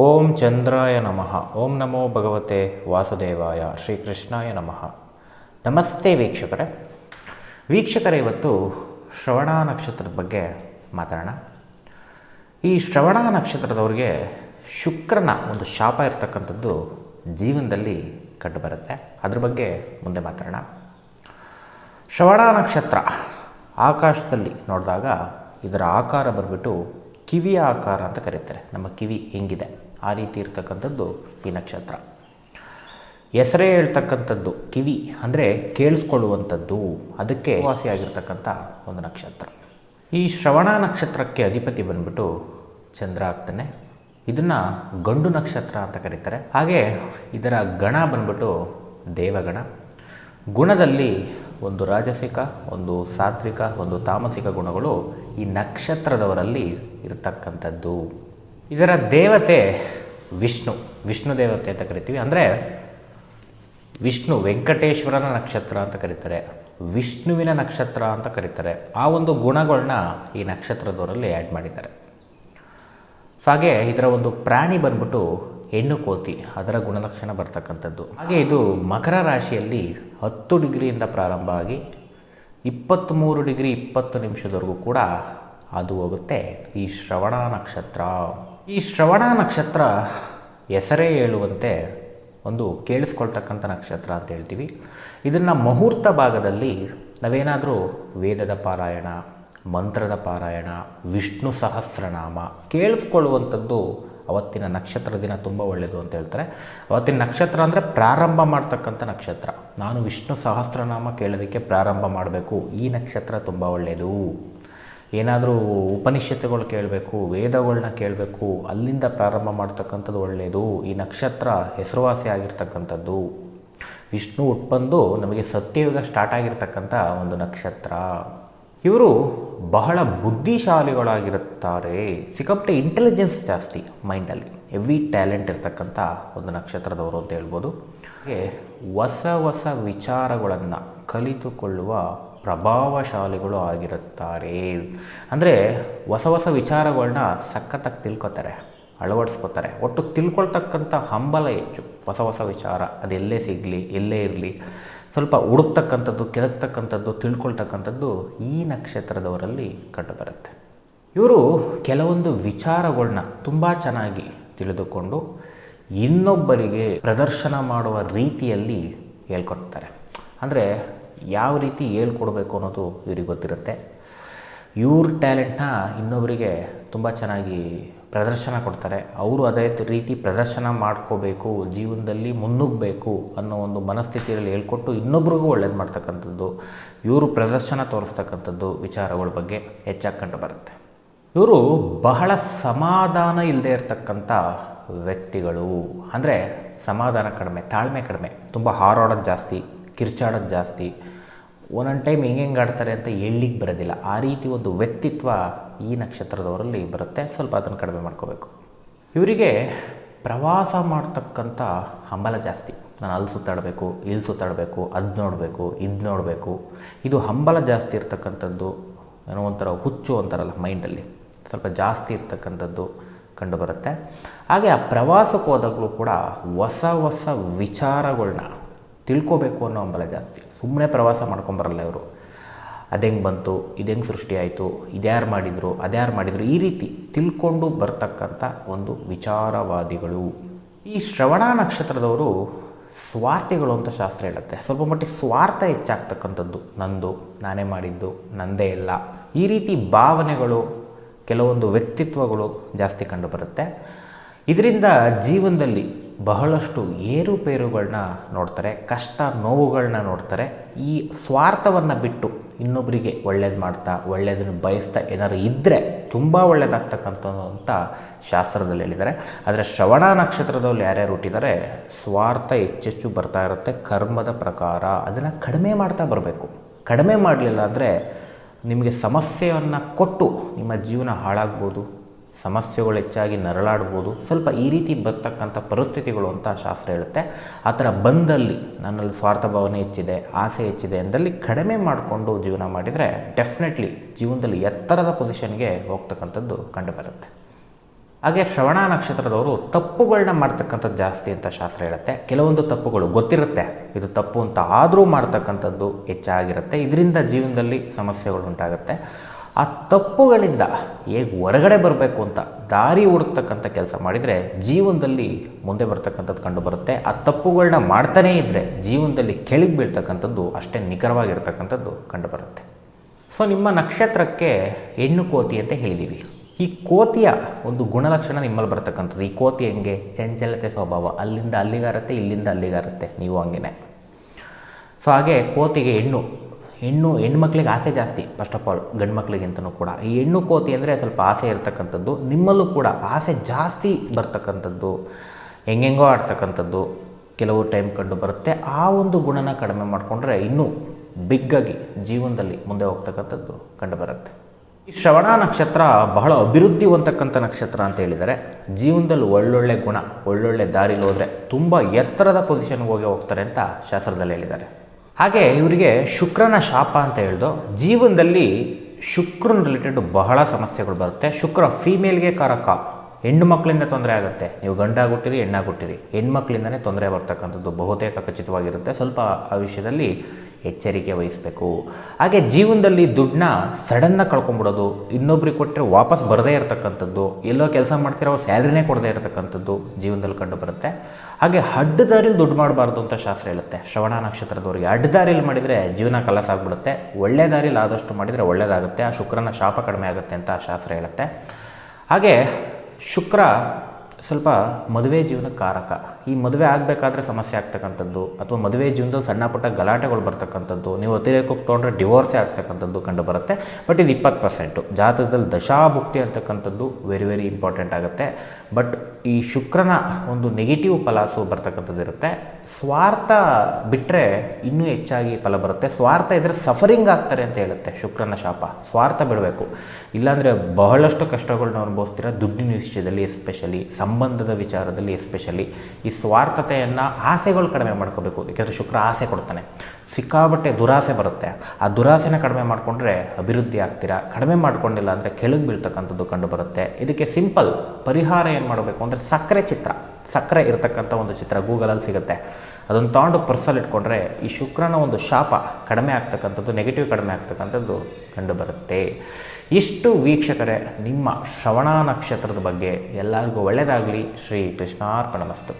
ಓಂ ಚಂದ್ರಾಯ ನಮಃ. ಓಂ ನಮೋ ಭಗವತೆ ವಾಸುದೇವಾಯ ಶ್ರೀಕೃಷ್ಣಾಯ ನಮಃ. ನಮಸ್ತೆ ವೀಕ್ಷಕರೇ. ವೀಕ್ಷಕರೇ, ಇವತ್ತು ಶ್ರವಣ ನಕ್ಷತ್ರದ ಬಗ್ಗೆ ಮಾತಾಡೋಣ. ಈ ಶ್ರವಣ ನಕ್ಷತ್ರದವ್ರಿಗೆ ಶುಕ್ರನ ಒಂದು ಶಾಪ ಇರತಕ್ಕಂಥದ್ದು ಜೀವನದಲ್ಲಿ ಕಂಡುಬರುತ್ತೆ. ಅದ್ರ ಬಗ್ಗೆ ಮುಂದೆ ಮಾತಾಡೋಣ. ಶ್ರವಣ ನಕ್ಷತ್ರ ಆಕಾಶದಲ್ಲಿ ನೋಡಿದಾಗ ಇದರ ಆಕಾರ ಬಂದುಬಿಟ್ಟು ಕಿವಿಯ ಆಕಾರ ಅಂತ ಕರೀತಾರೆ. ನಮ್ಮ ಕಿವಿ ಹೆಂಗಿದೆ? ಆ ರೀತಿ ಇರ್ತಕ್ಕಂಥದ್ದು ಈ ನಕ್ಷತ್ರ. ಹೆಸರೇ ಹೇಳ್ತಕ್ಕಂಥದ್ದು ಕಿವಿ, ಅಂದರೆ ಕೇಳಿಸ್ಕೊಳ್ಳುವಂಥದ್ದು. ಅದಕ್ಕೆ ವಾಸಿಯಾಗಿರ್ತಕ್ಕಂಥ ಒಂದು ನಕ್ಷತ್ರ. ಈ ಶ್ರವಣ ನಕ್ಷತ್ರಕ್ಕೆ ಅಧಿಪತಿ ಬಂದ್ಬಿಟ್ಟು ಚಂದ್ರ ಆಗ್ತಾನೆ. ಇದನ್ನು ಗಂಡು ನಕ್ಷತ್ರ ಅಂತ ಕರೀತಾರೆ. ಹಾಗೆ ಇದರ ಗಣ ಬಂದ್ಬಿಟ್ಟು ದೇವಗಣ. ಗುಣದಲ್ಲಿ ಒಂದು ರಾಜಸಿಕ, ಒಂದು ಸಾತ್ವಿಕ, ಒಂದು ತಾಮಸಿಕ ಗುಣಗಳು ಈ ನಕ್ಷತ್ರದವರಲ್ಲಿ ಇರತಕ್ಕಂಥದ್ದು. ಇದರ ದೇವತೆ ವಿಷ್ಣು ವಿಷ್ಣು ದೇವತೆ ಅಂತ ಕರಿತೀವಿ. ಅಂದರೆ ವಿಷ್ಣು ವೆಂಕಟೇಶ್ವರನ ನಕ್ಷತ್ರ ಅಂತ ಕರೀತಾರೆ, ವಿಷ್ಣುವಿನ ನಕ್ಷತ್ರ ಅಂತ ಕರೀತಾರೆ. ಆ ಒಂದು ಗುಣಗಳನ್ನ ಈ ನಕ್ಷತ್ರದವರಲ್ಲಿ ಆ್ಯಡ್ ಮಾಡಿದ್ದಾರೆ. ಹಾಗೆ ಇದರ ಒಂದು ಪ್ರಾಣಿ ಬಂದ್ಬಿಟ್ಟು ಹೆಣ್ಣು ಕೋತಿ, ಅದರ ಗುಣಲಕ್ಷಣ ಬರ್ತಕ್ಕಂಥದ್ದು. ಹಾಗೆ ಇದು ಮಕರ ರಾಶಿಯಲ್ಲಿ ಹತ್ತು ಡಿಗ್ರಿಯಿಂದ ಪ್ರಾರಂಭ ಆಗಿ ಇಪ್ಪತ್ತ್ಮೂರು ಡಿಗ್ರಿ ಇಪ್ಪತ್ತು ನಿಮಿಷದವರೆಗೂ ಕೂಡ ಅದು ಹೋಗುತ್ತೆ ಈ ಶ್ರವಣ ನಕ್ಷತ್ರ. ಈ ಶ್ರವಣ ನಕ್ಷತ್ರ ಹೆಸರೇ ಹೇಳುವಂತೆ ಒಂದು ಕೇಳಿಸ್ಕೊಳ್ತಕ್ಕಂಥ ನಕ್ಷತ್ರ ಅಂತ ಹೇಳ್ತೀವಿ. ಇದನ್ನು ಮುಹೂರ್ತ ಭಾಗದಲ್ಲಿ ನಾವೇನಾದರೂ ವೇದದ ಪಾರಾಯಣ, ಮಂತ್ರದ ಪಾರಾಯಣ, ವಿಷ್ಣು ಸಹಸ್ರನಾಮ ಕೇಳಿಸ್ಕೊಳ್ಳುವಂಥದ್ದು ಅವತ್ತಿನ ನಕ್ಷತ್ರ ದಿನ ತುಂಬ ಒಳ್ಳೆಯದು ಅಂತ ಹೇಳ್ತಾರೆ. ಅವತ್ತಿನ ನಕ್ಷತ್ರ ಅಂದರೆ ಪ್ರಾರಂಭ ಮಾಡ್ತಕ್ಕಂಥ ನಕ್ಷತ್ರ. ನಾನು ವಿಷ್ಣು ಸಹಸ್ರನಾಮ ಕೇಳೋದಕ್ಕೆ ಪ್ರಾರಂಭ ಮಾಡಬೇಕು. ಈ ನಕ್ಷತ್ರ ತುಂಬ ಒಳ್ಳೆಯದು ಏನಾದರೂ ಉಪನಿಷತ್ತುಗಳು ಕೇಳಬೇಕು ವೇದಗಳನ್ನ ಕೇಳಬೇಕು, ಅಲ್ಲಿಂದ ಪ್ರಾರಂಭ ಮಾಡ್ತಕ್ಕಂಥದ್ದು ಒಳ್ಳೆಯದು ಈ ನಕ್ಷತ್ರ ಹೆಸರುವಾಸಿ ಆಗಿರ್ತಕ್ಕಂಥದ್ದು. ವಿಷ್ಣು ಉಟ್ಬಂದು ನಮಗೆ ಸತ್ಯಯುಗ ಸ್ಟಾರ್ಟ್ ಆಗಿರ್ತಕ್ಕಂಥ ಒಂದು ನಕ್ಷತ್ರ. ಇವರು ಬಹಳ ಬುದ್ಧಿಶಾಲಿಗಳಾಗಿರುತ್ತಾರೆ. ಸಿಕ್ಕಾಪಟ್ಟೆ ಇಂಟೆಲಿಜೆನ್ಸ್ ಜಾಸ್ತಿ ಮೈಂಡಲ್ಲಿ. ಹೆವಿ ಟ್ಯಾಲೆಂಟ್ ಇರ್ತಕ್ಕಂಥ ಒಂದು ನಕ್ಷತ್ರದವರು ಅಂತ ಹೇಳ್ಬೋದು. ಹಾಗೆ ಹೊಸ ಹೊಸ ವಿಚಾರಗಳನ್ನು ಕಲಿತುಕೊಳ್ಳುವ ಪ್ರಭಾವಶಾಲಿಗಳು ಆಗಿರುತ್ತಾರೆ. ಅಂದರೆ ಹೊಸ ಹೊಸ ವಿಚಾರಗಳನ್ನ ಸಖತ್ತಾಗಿ ತಿಳ್ಕೊತಾರೆ, ಅಳವಡಿಸ್ಕೋತಾರೆ. ಒಟ್ಟು ತಿಳ್ಕೊಳ್ತಕ್ಕಂಥ ಹಂಬಲ ಹೆಚ್ಚು ಹೊಸ ಹೊಸ ವಿಚಾರ. ಅದೆಲ್ಲೇ ಸಿಗಲಿ, ಎಲ್ಲೇ ಇರಲಿ. ಸ್ವಲ್ಪ ಹುಡುಕ್ತಕ್ಕಂಥದ್ದು, ಕೆದಕ್ತಕ್ಕಂಥದ್ದು, ತಿಳ್ಕೊಳ್ತಕ್ಕಂಥದ್ದು ಈ ನಕ್ಷತ್ರದವರಲ್ಲಿ ಕಂಡುಬರುತ್ತೆ ಇವರು ಕೆಲವೊಂದು ವಿಚಾರಗಳನ್ನ ತುಂಬ ಚೆನ್ನಾಗಿ ತಿಳಿದುಕೊಂಡು ಇನ್ನೊಬ್ಬರಿಗೆ ಪ್ರದರ್ಶನ ಮಾಡುವ ರೀತಿಯಲ್ಲಿ ಹೇಳ್ಕೊಡ್ತಾರೆ. ಅಂದರೆ ಯಾವ ರೀತಿ ಹೇಳ್ಕೊಡ್ಬೇಕು ಅನ್ನೋದು ಇವ್ರಿಗೆ ಗೊತ್ತಿರುತ್ತೆ. ಇವ್ರ ಟ್ಯಾಲೆಂಟ್ನ ಇನ್ನೊಬ್ಬರಿಗೆ ತುಂಬ ಚೆನ್ನಾಗಿ ಪ್ರದರ್ಶನ ಕೊಡ್ತಾರೆ. ಅವರು ಅದೇ ರೀತಿ ಪ್ರದರ್ಶನ ಮಾಡ್ಕೋಬೇಕು, ಜೀವನದಲ್ಲಿ ಮುನ್ನುಗ್ಗಬೇಕು ಅನ್ನೋ ಒಂದು ಮನಸ್ಥಿತಿಯಲ್ಲಿ ಹೇಳ್ಕೊಟ್ಟು ಇನ್ನೊಬ್ರಿಗೂ ಒಳ್ಳೇದು ಮಾಡ್ತಕ್ಕಂಥದ್ದು, ಇವರು ಪ್ರದರ್ಶನ ತೋರಿಸ್ತಕ್ಕಂಥದ್ದು ವಿಚಾರಗಳ ಬಗ್ಗೆ ಹೆಚ್ಚಾಗಿ ಕಂಡು ಬರುತ್ತೆ. ಇವರು ಬಹಳ ಸಮಾಧಾನ ಇಲ್ಲದೆ ಇರತಕ್ಕಂಥ ವ್ಯಕ್ತಿಗಳು. ಅಂದರೆ ಸಮಾಧಾನ ಕಡಿಮೆ, ತಾಳ್ಮೆ ಕಡಿಮೆ, ತುಂಬ ಹಾರಾಡೋದು ಜಾಸ್ತಿ. ಕಿರ್ಚಾಡೋದು ಜಾಸ್ತಿ. ಒಂದೊಂದು ಟೈಮ್ ಹೆಂಗೆ ಹೆಂಗೆ ಆಡ್ತಾರೆ ಅಂತ ಹೇಳಲಿಕ್ಕೆ ಬರೋದಿಲ್ಲ. ಆ ರೀತಿ ಒಂದು ವ್ಯಕ್ತಿತ್ವ ಈ ನಕ್ಷತ್ರದವರಲ್ಲಿ ಬರುತ್ತೆ. ಸ್ವಲ್ಪ ಅದನ್ನು ಕಡಿಮೆ ಮಾಡ್ಕೋಬೇಕು. ಇವರಿಗೆ ಪ್ರವಾಸ ಮಾಡ್ತಕ್ಕಂಥ ಹಂಬಲ ಜಾಸ್ತಿ. ನಾನು ಅಲ್ಲಿ ಸುತ್ತಾಡಬೇಕು, ಇಲ್ಲಿ ಸುತ್ತಾಡಬೇಕು, ಅದು ನೋಡಬೇಕು, ಇದು ನೋಡಬೇಕು. ಇದು ಹಂಬಲ ಜಾಸ್ತಿ ಇರ್ತಕ್ಕಂಥದ್ದು ಏನೋ ಒಂಥರ ಹುಚ್ಚು ಅಂತಾರಲ್ಲ ಮೈಂಡಲ್ಲಿ. ಸ್ವಲ್ಪ ಜಾಸ್ತಿ ಇರ್ತಕ್ಕಂಥದ್ದು ಕಂಡುಬರುತ್ತೆ. ಹಾಗೆ ಆ ಪ್ರವಾಸಕ್ಕೆ ಹೋದಾಗಲೂ ಕೂಡ ಹೊಸ ಹೊಸ ವಿಚಾರಗಳನ್ನ ತಿಳ್ಕೋಬೇಕು ಅನ್ನೋ ಹಂಬಲ ಜಾಸ್ತಿ. ಸುಮ್ಮನೆ ಪ್ರವಾಸ ಮಾಡ್ಕೊಂಬರಲ್ಲ ಇವರು. ಹೆಂಗೆ ಬಂತು? ಇದು ಹೆಂಗೆ ಸೃಷ್ಟಿ ಆಯಿತು? ಇದ್ಯಾರು ಮಾಡಿದರು? ಅದ್ಯಾರು ಮಾಡಿದರು? ಈ ರೀತಿ ತಿಳ್ಕೊಂಡು ಬರ್ತಕ್ಕಂಥ ಒಂದು ವಿಚಾರವಾದಿಗಳು. ಈ ಶ್ರವಣ ನಕ್ಷತ್ರದವರು ಸ್ವಾರ್ಥಿಗಳು ಅಂತ ಶಾಸ್ತ್ರ ಹೇಳುತ್ತೆ. ಸ್ವಲ್ಪ ಮಟ್ಟಿಗೆ ಸ್ವಾರ್ಥ ಹೆಚ್ಚಾಗ್ತಕ್ಕಂಥದ್ದು. ನಂದು, ನಾನೇ ಮಾಡಿದ್ದು, ನಂದೇ ಇಲ್ಲ. ಈ ರೀತಿ ಭಾವನೆಗಳು ಕೆಲವೊಂದು ವ್ಯಕ್ತಿತ್ವಗಳು ಜಾಸ್ತಿ ಕಂಡುಬರುತ್ತೆ. ಇದರಿಂದ ಜೀವನದಲ್ಲಿ ಬಹಳಷ್ಟು ಏರುಪೇರುಗಳನ್ನ ನೋಡ್ತಾರೆ, ಕಷ್ಟ ನೋವುಗಳನ್ನ ನೋಡ್ತಾರೆ. ಈ ಸ್ವಾರ್ಥವನ್ನು ಬಿಟ್ಟು ಇನ್ನೊಬ್ಬರಿಗೆ ಒಳ್ಳೇದು ಮಾಡ್ತಾ ಒಳ್ಳೆಯದನ್ನು ಬಯಸ್ತಾ ಏನಾದ್ರು ಇದ್ದರೆ ತುಂಬ ಒಳ್ಳೆಯದಾಗ್ತಕ್ಕಂಥದ್ದು ಅಂತ ಶಾಸ್ತ್ರದಲ್ಲಿ ಹೇಳಿದ್ದಾರೆ. ಆದರೆ ಶ್ರವಣ ನಕ್ಷತ್ರದಲ್ಲಿ ಯಾರ್ಯಾರು ಹುಟ್ಟಿದ್ದಾರೆ ಸ್ವಾರ್ಥ ಹೆಚ್ಚೆಚ್ಚು ಬರ್ತಾ ಇರುತ್ತೆ, ಕರ್ಮದ ಪ್ರಕಾರ ಅದನ್ನು ಕಡಿಮೆ ಮಾಡ್ತಾ ಬರಬೇಕು. ಕಡಿಮೆ ಮಾಡಲಿಲ್ಲ ಅಂದರೆ ನಿಮಗೆ ಸಮಸ್ಯೆಯನ್ನು ಕೊಟ್ಟು ನಿಮ್ಮ ಜೀವನ ಹಾಳಾಗ್ಬೋದು. ಸಮಸ್ಯೆಗಳು ಹೆಚ್ಚಾಗಿ ನರಳಾಡ್ಬೋದು. ಸ್ವಲ್ಪ ಈ ರೀತಿ ಬರ್ತಕ್ಕಂಥ ಪರಿಸ್ಥಿತಿಗಳು ಅಂತ ಶಾಸ್ತ್ರ ಹೇಳುತ್ತೆ. ಆ ಥರ ಬಂದಲ್ಲಿ ನನ್ನಲ್ಲಿ ಸ್ವಾರ್ಥ ಭಾವನೆ ಹೆಚ್ಚಿದೆ, ಆಸೆ ಹೆಚ್ಚಿದೆ ಅಂದಲ್ಲಿ ಕಡಿಮೆ ಮಾಡಿಕೊಂಡು ಜೀವನ ಮಾಡಿದರೆ ಡೆಫಿನೆಟ್ಲಿ ಜೀವನದಲ್ಲಿ ಎತ್ತರದ ಪೊಸಿಷನ್ಗೆ ಹೋಗ್ತಕ್ಕಂಥದ್ದು ಕಂಡುಬರುತ್ತೆ. ಹಾಗೆ ಶ್ರವಣ ನಕ್ಷತ್ರದವರು ತಪ್ಪುಗಳನ್ನ ಮಾಡ್ತಕ್ಕಂಥದ್ದು ಜಾಸ್ತಿ ಅಂತ ಶಾಸ್ತ್ರ ಹೇಳುತ್ತೆ. ಕೆಲವೊಂದು ತಪ್ಪುಗಳು ಗೊತ್ತಿರುತ್ತೆ. ಇದು ತಪ್ಪು ಅಂತ ಆದರೂ ಮಾಡ್ತಕ್ಕಂಥದ್ದು ಹೆಚ್ಚಾಗಿರುತ್ತೆ. ಇದರಿಂದ ಜೀವನದಲ್ಲಿ ಸಮಸ್ಯೆಗಳು ಉಂಟಾಗುತ್ತೆ. ಆ ತಪ್ಪುಗಳಿಂದ ಹೇಗೆ ಹೊರಗಡೆ ಬರಬೇಕು ಅಂತ ದಾರಿ ಹುಡುಕ್ತಕ್ಕಂಥ ಕೆಲಸ ಮಾಡಿದರೆ ಜೀವನದಲ್ಲಿ ಮುಂದೆ ಬರ್ತಕ್ಕಂಥದ್ದು ಕಂಡು ಬರುತ್ತೆ. ಆ ತಪ್ಪುಗಳನ್ನ ಮಾಡ್ತಾನೇ ಇದ್ದರೆ ಜೀವನದಲ್ಲಿ ಕೆಳಗೆ ಬೀಳ್ತಕ್ಕಂಥದ್ದು ಅಷ್ಟೇ ನಿಖರವಾಗಿರ್ತಕ್ಕಂಥದ್ದು ಕಂಡು ಬರುತ್ತೆ. ಸೊ ನಿಮ್ಮ ನಕ್ಷತ್ರಕ್ಕೆ ಹೆಣ್ಣು ಕೋತಿ ಅಂತ ಹೇಳಿದ್ದೀವಿ ಈ ಕೋತಿಯ ಒಂದು ಗುಣಲಕ್ಷಣ ನಿಮ್ಮಲ್ಲಿ ಬರ್ತಕ್ಕಂಥದ್ದು. ಈ ಕೋತಿ ಹೆಂಗೆ? ಚಂಚಲತೆ ಸ್ವಭಾವ. ಅಲ್ಲಿಂದ ಅಲ್ಲಿಗಾರತ್ತೆ ಇಲ್ಲಿಂದ ಅಲ್ಲಿಗಾರತ್ತೆ ನೀವು ಹಂಗೆ ಸೊ ಹಾಗೆ ಕೋತಿಗೆ ಹೆಣ್ಣು ಹೆಣ್ಣು ಹೆಣ್ಮಕ್ಳಿಗೆ ಆಸೆ ಜಾಸ್ತಿ ಫಸ್ಟ್ ಆಫ್ ಆಲ್ ಗಂಡು ಮಕ್ಳಿಗಿಂತನೂ ಕೂಡ. ಈ ಹೆಣ್ಣು ಕೋತಿ ಅಂದರೆ ಸ್ವಲ್ಪ ಆಸೆ ಇರ್ತಕ್ಕಂಥದ್ದು, ನಿಮ್ಮಲ್ಲೂ ಕೂಡ ಆಸೆ ಜಾಸ್ತಿ ಬರ್ತಕ್ಕಂಥದ್ದು, ಹೆಂಗೆಂಗೋ ಆಡ್ತಕ್ಕಂಥದ್ದು, ಕೆಲವು ಟೈಮ್ ಕಂಡು ಬರುತ್ತೆ. ಆ ಒಂದು ಗುಣನ ಕಡಿಮೆ ಮಾಡಿಕೊಂಡ್ರೆ ಇನ್ನೂ ಬಿಗ್ಗಾಗಿ ಜೀವನದಲ್ಲಿ ಮುಂದೆ ಹೋಗ್ತಕ್ಕಂಥದ್ದು ಕಂಡು ಬರುತ್ತೆ. ಈ ಶ್ರವಣ ನಕ್ಷತ್ರ ಬಹಳ ಅಭಿವೃದ್ಧಿ ಹೊಂದಕ್ಕಂಥ ನಕ್ಷತ್ರ ಅಂತ ಹೇಳಿದರೆ, ಜೀವನದಲ್ಲಿ ಒಳ್ಳೊಳ್ಳೆ ಗುಣ, ಒಳ್ಳೊಳ್ಳೆ ದಾರಿಲಿ ಹೋದರೆ ತುಂಬ ಎತ್ತರದ ಪೊಸಿಷನ್ಗೆ ಹೋಗಿ ಹೋಗ್ತಾರೆ ಅಂತ ಶಾಸ್ತ್ರದಲ್ಲಿ ಹೇಳಿದ್ದಾರೆ. ಹಾಗೆ ಇವರಿಗೆ ಶುಕ್ರನ ಶಾಪ ಅಂತ ಹೇಳ್ದು ಜೀವನದಲ್ಲಿ ಶುಕ್ರನ ರಿಲೇಟೆಡ್ ಬಹಳ ಸಮಸ್ಯೆಗಳು ಬರುತ್ತೆ. ಶುಕ್ರ ಫೀಮೇಲ್ಗೆ ಕಾರಕ. ಹೆಣ್ಣು ಮಕ್ಕಳಿಂದ ತೊಂದರೆ ಆಗುತ್ತೆ. ನೀವು ಗಂಡಾಗುಟ್ಟಿರಿ, ಹೆಣ್ಣಾಗುಟ್ಟಿರಿ. ಹೆಣ್ಮಕ್ಳಿಂದನೇ ತೊಂದರೆ ಬರ್ತಕ್ಕಂಥದ್ದು ಬಹುತೇಕ ಖಚಿತವಾಗಿರುತ್ತೆ. ಸ್ವಲ್ಪ ಆ ವಿಷಯದಲ್ಲಿ ಎಚ್ಚರಿಕೆ ವಹಿಸಬೇಕು. ಹಾಗೆ ಜೀವನದಲ್ಲಿ ದುಡ್ಡನ್ನ ಸಡನ್ನಾಗಿ ಕಳ್ಕೊಂಬಿಡೋದು, ಇನ್ನೊಬ್ರಿಗೆ ಕೊಟ್ಟರೆ ವಾಪಸ್ ಬರದೇ ಇರತಕ್ಕಂಥದ್ದು, ಎಲ್ಲೋ ಕೆಲಸ ಮಾಡ್ತಿರೋ ಸ್ಯಾಲ್ರಿನೇ ಕೊಡದೇ ಇರತಕ್ಕಂಥದ್ದು ಜೀವನದಲ್ಲಿ ಕಂಡು ಬರುತ್ತೆ ಹಾಗೆ ಅಡ್ಡದಾರಿಲಿ ದುಡ್ಡು ಮಾಡಬಾರ್ದು ಅಂತ ಶಾಸ್ತ್ರ ಹೇಳುತ್ತೆ. ಶ್ರವಣ ನಕ್ಷತ್ರದವರಿಗೆ ಅಡ್ಡದಾರಿಲಿ ಮಾಡಿದರೆ ಜೀವನ ಕಲಸ ಆಗ್ಬಿಡುತ್ತೆ. ಒಳ್ಳೆ ದಾರಿಲಿ ಆದಷ್ಟು ಮಾಡಿದರೆ ಒಳ್ಳೆಯದಾಗುತ್ತೆ ಆ ಶುಕ್ರನ ಶಾಪ ಕಡಿಮೆ ಆಗುತ್ತೆ ಅಂತ ಶಾಸ್ತ್ರ ಹೇಳುತ್ತೆ. ಹಾಗೆ ಶುಕ್ರ ಸ್ವಲ್ಪ ಮದುವೆ ಜೀವನ ಕಾರಕ. ಈ ಮದುವೆ ಆಗಬೇಕಾದ್ರೆ ಸಮಸ್ಯೆ ಆಗ್ತಕ್ಕಂಥದ್ದು, ಅಥವಾ ಮದುವೆ ಜೀವನದಲ್ಲಿ ಸಣ್ಣ ಪುಟ್ಟ ಗಲಾಟೆಗಳು ಬರ್ತಕ್ಕಂಥದ್ದು, ನೀವು ಅತಿರೇಕಕ್ಕೆ ತೊಗೊಂಡ್ರೆ ಡಿವೋರ್ಸೇ ಆಗ್ತಕ್ಕಂಥದ್ದು ಕಂಡು ಬರುತ್ತೆ ಬಟ್ ಇದು ಇಪ್ಪತ್ತು ಪರ್ಸೆಂಟು ಜಾತಕದಲ್ಲಿ ದಶಾಭುಕ್ತಿ ಅಂತಕ್ಕಂಥದ್ದು ವೆರಿ ವೆರಿ ಇಂಪಾರ್ಟೆಂಟ್ ಆಗುತ್ತೆ. ಬಟ್ ಈ ಶುಕ್ರನ ಒಂದು ನೆಗೆಟಿವ್ ಫಲಾಸು ಬರ್ತಕ್ಕಂಥದ್ದು ಇರುತ್ತೆ. ಸ್ವಾರ್ಥ ಬಿಟ್ಟರೆ ಇನ್ನೂ ಹೆಚ್ಚಾಗಿ ಫಲ ಬರುತ್ತೆ. ಸ್ವಾರ್ಥ ಇದ್ದರೆ ಸಫರಿಂಗ್ ಆಗ್ತಾರೆ ಅಂತ ಹೇಳುತ್ತೆ ಶುಕ್ರನ ಶಾಪ. ಸ್ವಾರ್ಥ ಬಿಡಬೇಕು. ಇಲ್ಲಾಂದರೆ ಬಹಳಷ್ಟು ಕಷ್ಟಗಳನ್ನ ಅನುಭವಿಸ್ತೀರ. ದುಡ್ಡಿನ ವಿಷಯದಲ್ಲಿ ಎಸ್ಪೆಷಲಿ ಸಂಬಂಧದ ವಿಚಾರದಲ್ಲಿ ಎಸ್ಪೆಷಲಿ ಈ ಸ್ವಾರ್ಥತೆಯನ್ನು ಆಸೆಗಳು ಕಡಿಮೆ ಮಾಡ್ಕೋಬೇಕು. ಏಕೆಂದರೆ ಶುಕ್ರ ಆಸೆ ಕೊಡ್ತಾನೆ ಸಿಕ್ಕಾಬಟ್ಟೆ ದುರಾಸೆ ಬರುತ್ತೆ. ಆ ದುರಾಸೆನ ಕಡಿಮೆ ಮಾಡಿಕೊಂಡ್ರೆ ಅಭಿವೃದ್ಧಿ ಆಗ್ತೀರಾ? ಕಡಿಮೆ ಮಾಡಿಕೊಂಡಿಲ್ಲ ಅಂದರೆ ಕೆಳಗೆ ಬೀಳ್ತಕ್ಕಂಥದ್ದು ಕಂಡು ಬರುತ್ತೆ ಇದಕ್ಕೆ ಸಿಂಪಲ್ ಪರಿಹಾರ ಏನು ಮಾಡಬೇಕು ಅಂದರೆ ಸಕ್ಕರೆ ಚಿತ್ರ. ಸಕ್ಕರೆ ಇರತಕ್ಕಂಥ ಒಂದು ಚಿತ್ರ ಗೂಗಲಲ್ಲಿ ಸಿಗುತ್ತೆ. ಅದನ್ನು ತಗೊಂಡು ಪರ್ಸಲ್ಲಿ ಇಟ್ಕೊಂಡ್ರೆ ಈ ಶುಕ್ರನ ಒಂದು ಶಾಪ ಕಡಿಮೆ ಆಗ್ತಕ್ಕಂಥದ್ದು ನೆಗೆಟಿವ್ ಕಡಿಮೆ ಆಗ್ತಕ್ಕಂಥದ್ದು ಕಂಡು ಬರುತ್ತೆ ಇಷ್ಟು ವೀಕ್ಷಕರೇ, ನಿಮ್ಮ ಶ್ರವಣ ನಕ್ಷತ್ರದ ಬಗ್ಗೆ ಎಲ್ಲರಿಗೂ ಒಳ್ಳೆಯದಾಗಲಿ ಶ್ರೀ ಕೃಷ್ಣಾರ್ಪಣಮಸ್ತು